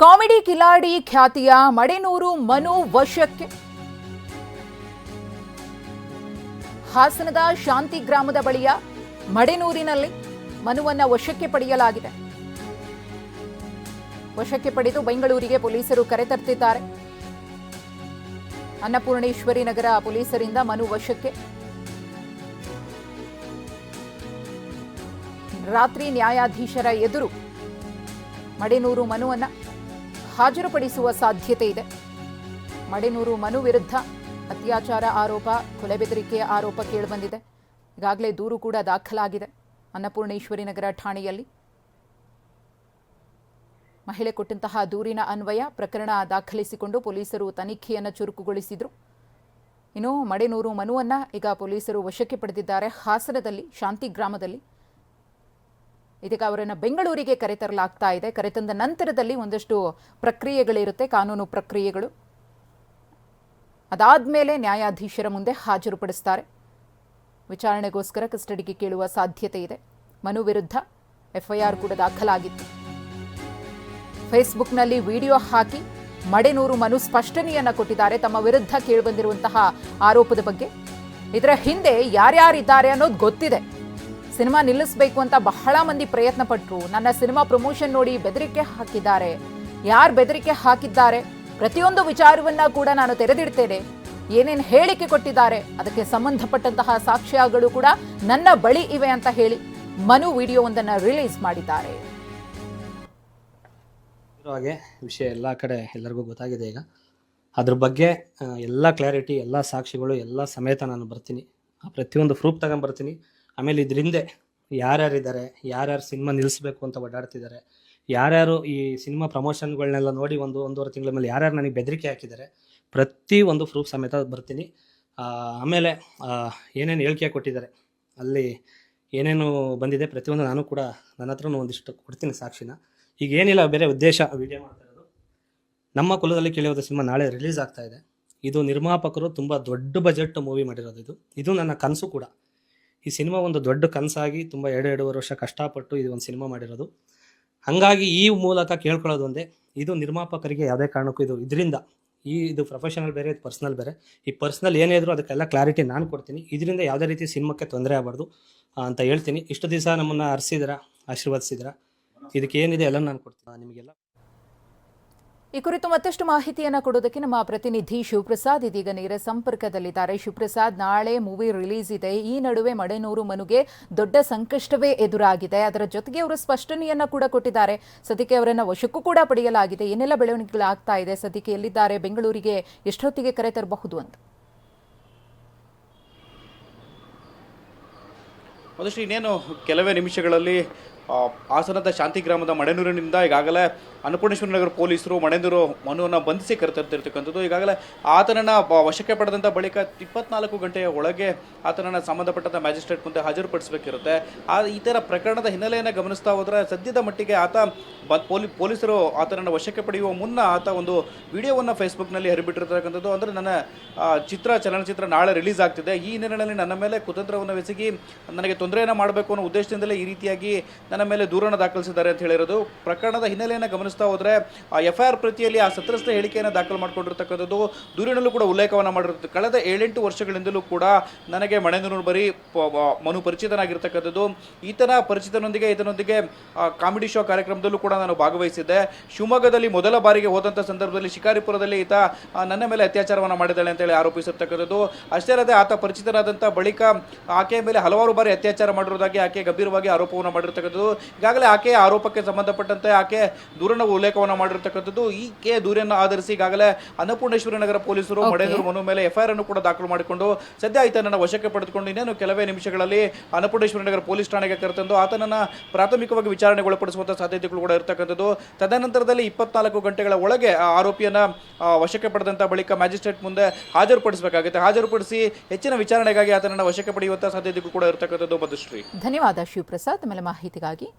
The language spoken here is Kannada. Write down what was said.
ಕಾಮಿಡಿ ಕಿಲಾಡಿ ಖ್ಯಾತಿಯ ಮಡೆನೂರು ಮನು ವಶಕ್ಕೆ. ಹಾಸನದ ಶಾಂತಿ ಗ್ರಾಮದ ಬಳಿಯ ಮಡೆನೂರಿನಲ್ಲಿ ಮನುವನ್ನ ವಶಕ್ಕೆ ಪಡೆಯಲಾಗಿದೆ. ವಶಕ್ಕೆ ಪಡೆದು ಬೆಂಗಳೂರಿಗೆ ಪೊಲೀಸರು ಕರೆತರ್ತಿದ್ದಾರೆ ಅನ್ನಪೂರ್ಣೇಶ್ವರಿ ನಗರ ಪೊಲೀಸರಿಂದ ಮನು ವಶಕ್ಕೆ. ರಾತ್ರಿ ನ್ಯಾಯಾಧೀಶರ ಎದುರು ಮಡೆನೂರು ಮನುವನ್ನ ಹಾಜರುಪಡಿಸುವ ಸಾಧ್ಯತೆ ಇದೆ. ಮಡೆನೂರು ಮನು ವಿರುದ್ಧ ಅತ್ಯಾಚಾರ ಆರೋಪ, ಕೊಲೆ ಬೆದರಿಕೆಯ ಆರೋಪ ಕೇಳಿಬಂದಿದೆ. ಈಗಾಗಲೇ ದೂರು ಕೂಡ ದಾಖಲಾಗಿದೆ ಅನ್ನಪೂರ್ಣೇಶ್ವರಿ ನಗರ ಠಾಣೆಯಲ್ಲಿ. ಮಹಿಳೆ ಕೊಟ್ಟಂತಹ ದೂರಿನ ಅನ್ವಯ ಪ್ರಕರಣ ದಾಖಲಿಸಿಕೊಂಡು ಪೊಲೀಸರು ತನಿಖೆಯನ್ನು ಚುರುಕುಗೊಳಿಸಿದರು. ಇನ್ನು ಮಡೆನೂರು ಮನುವನ್ನು ಈಗ ಪೊಲೀಸರು ವಶಕ್ಕೆ ಪಡೆದಿದ್ದಾರೆ ಹಾಸನದಲ್ಲಿ, ಶಾಂತಿ ಗ್ರಾಮದಲ್ಲಿ. ಇದೀಗ ಅವರನ್ನು ಬೆಂಗಳೂರಿಗೆ ಕರೆತರಲಾಗ್ತಾ ಇದೆ. ಕರೆತಂದ ನಂತರದಲ್ಲಿ ಒಂದಷ್ಟು ಪ್ರಕ್ರಿಯೆಗಳಿರುತ್ತೆ, ಕಾನೂನು ಪ್ರಕ್ರಿಯೆಗಳು. ಅದಾದ ಮೇಲೆ ನ್ಯಾಯಾಧೀಶರ ಮುಂದೆ ಹಾಜರುಪಡಿಸ್ತಾರೆ. ವಿಚಾರಣೆಗೋಸ್ಕರ ಕಸ್ಟಡಿಗೆ ಕೇಳುವ ಸಾಧ್ಯತೆ ಇದೆ. ಮನು ವಿರುದ್ಧ ಎಫ್ಐಆರ್ ಕೂಡ ದಾಖಲಾಗಿತ್ತು. ಫೇಸ್ಬುಕ್ನಲ್ಲಿ ವಿಡಿಯೋ ಹಾಕಿ ಮಡೆನೂರು ಮನು ಸ್ಪಷ್ಟನೆಯನ್ನು ಕೊಟ್ಟಿದ್ದಾರೆ. ತಮ್ಮ ವಿರುದ್ಧ ಕೇಳಿಬಂದಿರುವಂತಹ ಆರೋಪದ ಬಗ್ಗೆ. ಇದರ ಹಿಂದೆ ಯಾರ್ಯಾರಿದ್ದಾರೆ ಅನ್ನೋದು ಗೊತ್ತಿದೆ. ಸಿನಿಮಾ ನಿಲ್ಲಿಸಬೇಕು ಅಂತ ಬಹಳ ಮಂದಿ ಪ್ರಯತ್ನ ಪಟ್ಟರು ನನ್ನ ಸಿನಿಮಾ ಪ್ರಮೋಷನ್ ನೋಡಿ ಬೆದರಿಕೆ ಹಾಕಿದ್ದಾರೆ. ಯಾರು ಬೆದರಿಕೆ ಹಾಕಿದ್ದಾರೆ? ಪ್ರತಿಯೊಂದು ವಿಚಾರವನ್ನ ಕೂಡ ನಾನು ತೆರೆದಿಡ್ತೇನೆ. ಏನೇನು ಹೇಳಿಕೆ ಕೊಟ್ಟಿದ್ದಾರೆ? ಅದಕ್ಕೆ ಸಂಬಂಧಪಟ್ಟಂತಹ ಸಾಕ್ಷ್ಯಗಳು ಕೂಡ ನನ್ನ ಬಳಿ ಇವೆ ಅಂತ ಹೇಳಿ ಮನು ವಿಡಿಯೋ ಒಂದನ್ನು ರಿಲೀಸ್ ಮಾಡಿದ್ದಾರೆ. ಹಾಗೆ ವಿಷಯ ಎಲ್ಲ ಕಡೆ ಎಲ್ಲರಿಗೂ ಗೊತ್ತಾಗಿದೆ ಈಗ. ಅದ್ರ ಬಗ್ಗೆ ಎಲ್ಲ ಕ್ಲಾರಿಟಿ, ಎಲ್ಲ ಸಾಕ್ಷಿಗಳು ಎಲ್ಲ ಸಮೇತ ನಾನು ಬರ್ತೀನಿ. ಪ್ರತಿಯೊಂದು ಪ್ರೂಫ್ ತಗೊಂಬರ್ತೀನಿ ಆಮೇಲೆ ಇದ್ರ ಹಿಂದೆ ಯಾರ್ಯಾರಿದ್ದಾರೆ, ಯಾರ್ಯಾರು ಸಿನಿಮಾ ನಿಲ್ಲಿಸ್ಬೇಕು ಅಂತ ಓಡಾಡ್ತಿದ್ದಾರೆ, ಯಾರ್ಯಾರು ಈ ಸಿನಿಮಾ ಪ್ರಮೋಷನ್ಗಳನ್ನೆಲ್ಲ ನೋಡಿ ಒಂದು ಒಂದೂವರೆ ತಿಂಗಳ ಮೇಲೆ ಯಾರ್ಯಾರು ನನಗೆ ಬೆದರಿಕೆ ಹಾಕಿದ್ದಾರೆ, ಪ್ರತಿ ಒಂದು ಪ್ರೂಫ್ ಸಮೇತ ಬರ್ತೀನಿ. ಆಮೇಲೆ ಏನೇನು ಹೇಳಿಕೆ ಕೊಟ್ಟಿದ್ದಾರೆ, ಅಲ್ಲಿ ಏನೇನು ಬಂದಿದೆ ಪ್ರತಿಯೊಂದು ನಾನು ಕೂಡ ನನ್ನ ಹತ್ರನೂ ಒಂದಿಷ್ಟು ಕೊಡ್ತೀನಿ ಸಾಕ್ಷಿನ. ಈಗ ಏನಿಲ್ಲ, ಬೇರೆ ಉದ್ದೇಶ ವಿಡಿಯೋ ಮಾಡ್ತಾ ನಮ್ಮ ಕುಲದಲ್ಲಿ ಕೇಳಿಯೋದ ಸಿನಿಮಾ ನಾಳೆ ರಿಲೀಸ್ ಆಗ್ತಾ ಇದೆ. ಇದು ನಿರ್ಮಾಪಕರು ತುಂಬ ದೊಡ್ಡ ಬಜೆಟ್ ಮೂವಿ ಮಾಡಿರೋದು ಇದು. ಇದು ನನ್ನ ಕನಸು ಕೂಡ. ಈ ಸಿನಿಮಾ ಒಂದು ದೊಡ್ಡ ಕನಸಾಗಿ ತುಂಬ ಎರಡು ಎರಡೂವರೆ ವರ್ಷ ಕಷ್ಟಪಟ್ಟು ಇದು ಒಂದು ಸಿನಿಮಾ ಮಾಡಿರೋದು. ಹಾಗಾಗಿ ಈ ಮೂಲಕ ಕೇಳ್ಕೊಳ್ಳೋದು ಒಂದೇ, ಇದು ನಿರ್ಮಾಪಕರಿಗೆ ಯಾವುದೇ ಕಾರಣಕ್ಕೂ ಇದು ಇದರಿಂದ, ಈ ಇದು ಪ್ರೊಫೆಷನಲ್ ಬೇರೆ, ಇದು ಪರ್ಸ್ನಲ್ ಬೇರೆ. ಈ ಪರ್ಸ್ನಲ್ ಏನೇ ಇದ್ರೂ ಅದಕ್ಕೆಲ್ಲ ಕ್ಲಾರಿಟಿ ನಾನು ಕೊಡ್ತೀನಿ. ಇದರಿಂದ ಯಾವುದೇ ರೀತಿ ಸಿನಿಮಾಕ್ಕೆ ತೊಂದರೆ ಆಗಬಾರ್ದು ಅಂತ ಹೇಳ್ತೀನಿ. ಇಷ್ಟು ದಿವಸ ನಮ್ಮನ್ನು ಹರಿಸಿದ್ರ ಆಶೀರ್ವದಿಸಿದ್ರ? ಇದಕ್ಕೆ ಏನಿದೆ ಎಲ್ಲ ನಾನು ಕೊಡ್ತೀನಿ. ನಿಮಗೆಲ್ಲ ಈ ಕುರಿತು ಮತ್ತಷ್ಟು ಮಾಹಿತಿಯನ್ನು ಕೊಡೋದಕ್ಕೆ ನಮ್ಮ ಪ್ರತಿನಿಧಿ ಶಿವಪ್ರಸಾದ್ ಇದೀಗ ನೇರ ಸಂಪರ್ಕದಲ್ಲಿದ್ದಾರೆ. ಶಿವಪ್ರಸಾದ್, ನಾಳೆ ಮೂವಿ ರಿಲೀಸ್ ಇದೆ. ಈ ನಡುವೆ ಮಡೆನೂರು ಮನುಗೆ ದೊಡ್ಡ ಸಂಕಷ್ಟವೇ ಎದುರಾಗಿದೆ. ಅದರ ಜೊತೆಗೆ ಅವರು ಸ್ಪಷ್ಟನೆಯನ್ನು ಕೂಡ ಕೊಟ್ಟಿದ್ದಾರೆ. ಸದ್ಯಕ್ಕೆ ಅವರನ್ನು ವಶಕ್ಕೂ ಕೂಡ ಪಡೆಯಲಾಗಿದೆ. ಏನೆಲ್ಲ ಬೆಳವಣಿಗೆಗಳಾಗ್ತಾ ಇದೆ? ಸದ್ಯಕ್ಕೆ ಎಲ್ಲಿದ್ದಾರೆ? ಬೆಂಗಳೂರಿಗೆ ಎಷ್ಟೊತ್ತಿಗೆ ಕರೆ ತರಬಹುದು ಅಂತ. ಒಂದಷ್ಟು ಇನ್ನೇನು ಕೆಲವೇ ನಿಮಿಷಗಳಲ್ಲಿ ಹಾಸನದ ಶಾಂತಿ ಗ್ರಾಮದ ಮಣೆನೂರಿನಿಂದ ಈಗಾಗಲೇ ಅನ್ನಪೂರ್ಣೇಶ್ವರ ನಗರ ಪೊಲೀಸರು ಮಡೆನೂರು ಮನುವನ್ನು ಬಂಧಿಸಿ ಕರೆತರ್ತಿರ್ತಕ್ಕಂಥದ್ದು ಈಗಾಗಲೇ ಆತನನ್ನು ವಶಕ್ಕೆ ಪಡೆದಂಥ ಬಳಿಕ ಇಪ್ಪತ್ನಾಲ್ಕು ಗಂಟೆಯ ಒಳಗೆ ಆತನನ್ನು ಸಂಬಂಧಪಟ್ಟಂಥ ಮ್ಯಾಜಿಸ್ಟ್ರೇಟ್ ಮುಂದೆ ಹಾಜರುಪಡಿಸಬೇಕಿರುತ್ತೆ. ಆ, ಈ ಥರ ಪ್ರಕರಣದ ಹಿನ್ನೆಲೆಯನ್ನು ಗಮನಿಸ್ತಾ ಹೋದರೆ ಸದ್ಯದ ಮಟ್ಟಿಗೆ ಆತ ಬ, ಪೊಲೀ, ಪೊಲೀಸರು ಆತನನ್ನು ವಶಕ್ಕೆ ಪಡೆಯುವ ಮುನ್ನ ಆತ ಒಂದು ವಿಡಿಯೋವನ್ನು ಫೇಸ್ಬುಕ್ನಲ್ಲಿ ಹರಿಬಿಟ್ಟಿರ್ತಕ್ಕಂಥದ್ದು. ಅಂದರೆ ನನ್ನ ಚಿತ್ರ, ಚಲನಚಿತ್ರ ನಾಳೆ ರಿಲೀಸ್ ಆಗ್ತಿದೆ. ಈ ಹಿನ್ನೆಲೆಯಲ್ಲಿ ನನ್ನ ಮೇಲೆ ಕುತಂತ್ರವನ್ನು ಎಸಗಿ ನನಗೆ ತೊಂದರೆಯನ್ನು ಮಾಡಬೇಕು ಅನ್ನೋ ಉದ್ದೇಶದಿಂದಲೇ ಈ ರೀತಿಯಾಗಿ ನನ್ನ ಮೇಲೆ ದೂರನ್ನು ದಾಖಲಿಸಿದ್ದಾರೆ ಅಂತ ಹೇಳಿರೋದು. ಪ್ರಕರಣದ ಹಿನ್ನೆಲೆಯನ್ನು ಗಮನಿಸ್ತಾ ಹೋದರೆ, ಆ ಎಫ್ ಐ ಆರ್ ಪ್ರತಿಯಲ್ಲಿ ಆ ಸತ್ರಸ್ಥ ಹೇಳಿಕೆಯನ್ನು ದಾಖಲು ಮಾಡಿಕೊಂಡಿರ್ತಕ್ಕಂಥದ್ದು ದೂರಿನಲ್ಲೂ ಕೂಡ ಉಲ್ಲೇಖವನ್ನು ಮಾಡಿರುತ್ತೆ. ಕಳೆದ ಏಳೆಂಟು ವರ್ಷಗಳಿಂದಲೂ ಕೂಡ ನನಗೆ ಮಣೆನೂರು ಬರೀ ಮನು ಪರಿಚಿತನಾಗಿರ್ತಕ್ಕಂಥದ್ದು. ಈತನ ಪರಿಚಿತನೊಂದಿಗೆ, ಈತನೊಂದಿಗೆ ಕಾಮಿಡಿ ಶೋ ಕಾರ್ಯಕ್ರಮದಲ್ಲೂ ಕೂಡ ನಾನು ಭಾಗವಹಿಸಿದ್ದೆ. ಶಿವಮೊಗ್ಗದಲ್ಲಿ ಮೊದಲ ಬಾರಿಗೆ ಹೋದಂಥ ಸಂದರ್ಭದಲ್ಲಿ ಶಿಕಾರಿಪುರದಲ್ಲಿ ಈತ ನನ್ನ ಮೇಲೆ ಅತ್ಯಾಚಾರವನ್ನು ಮಾಡಿದ್ದಾಳೆ ಅಂತೇಳಿ ಆರೋಪಿಸಿರ್ತಕ್ಕಂಥದ್ದು. ಅಷ್ಟೇ ಅಲ್ಲದೆ ಆತ ಪರಿಚಿತರಾದಂಥ ಬಳಿಕ ಆಕೆಯ ಮೇಲೆ ಹಲವಾರು ಬಾರಿ ಅತ್ಯಾಚಾರ ಮಾಡಿರೋದಾಗಿ ಆಕೆ ಗಂಭೀರವಾಗಿ ಆರೋಪವನ್ನು ಮಾಡಿರ್ತಕ್ಕಂಥದ್ದು. ಈಗಾಗಲೇ ಆಕೆಯ ಆರೋಪಕ್ಕೆ ಸಂಬಂಧಪಟ್ಟಂತೆ ಆಕೆ ದೂರನ ಉಲ್ಲೇಖವನ್ನು ಮಾಡಿರ್ತಕ್ಕಂಥದ್ದು. ಈಕೆ ದೂರನ್ನು ಆಧರಿಸಿ ಈಗಾಗಲೇ ಅನ್ನಪೂರ್ಣೇಶ್ವರಿ ನಗರ ಪೊಲೀಸರು ಮಡೇಂದ್ರ ಮಡೇನೂರು ಮನು ಮೇಲೆ ಎಫ್ಐಆರ್ ಅನ್ನು ಕೂಡ ದಾಖಲು ಮಾಡಿಕೊಂಡು ಸದ್ಯ ಆತನನ್ನು ವಶಕ್ಕೆ ಪಡೆದುಕೊಂಡು ಇನ್ನೇನು ಕೆಲವೇ ನಿಮಿಷಗಳಲ್ಲಿ ಅನ್ನಪೂರ್ಣೇಶ್ವರಿ ನಗರ ಪೊಲೀಸ್ ಠಾಣೆಗೆ ಕರೆತಂದು ಆತನನ್ನು ಪ್ರಾಥಮಿಕವಾಗಿ ವಿಚಾರಣೆಗೊಳಪಡಿಸುವಂತಹ ಸಾಧ್ಯತೆಗಳು ಕೂಡ ಇರತಕ್ಕಂಥದ್ದು. ತದನಂತರದಲ್ಲಿ ಇಪ್ಪತ್ನಾಲ್ಕು ಗಂಟೆಗಳ ಒಳಗೆ ಆ ಆರೋಪಿಯನ್ನ ವಶಕ್ಕೆ ಪಡೆದಂತಹ ಬಳಿಕ ಮ್ಯಾಜಿಸ್ಟ್ರೇಟ್ ಮುಂದೆ ಹಾಜರುಪಡಿಸಬೇಕಾಗುತ್ತೆ. ಹಾಜರುಪಡಿಸಿ ಹೆಚ್ಚಿನ ವಿಚಾರಣೆಗಾಗಿ ಆತನನ್ನು ವಶಕ್ಕೆ ಪಡೆಯುವಂತಹ ಸಾಧ್ಯತೆಗಳು ಕೂಡ ಇರತಕ್ಕಂಥದ್ದು. ಮಧುಶ್ರೀ ಧನ್ಯವಾದ ಶಿವಪ್ರಸಾದ್. ಮೇಲೆ ಮಾಹಿತಿಗಾಗಿ 생각이?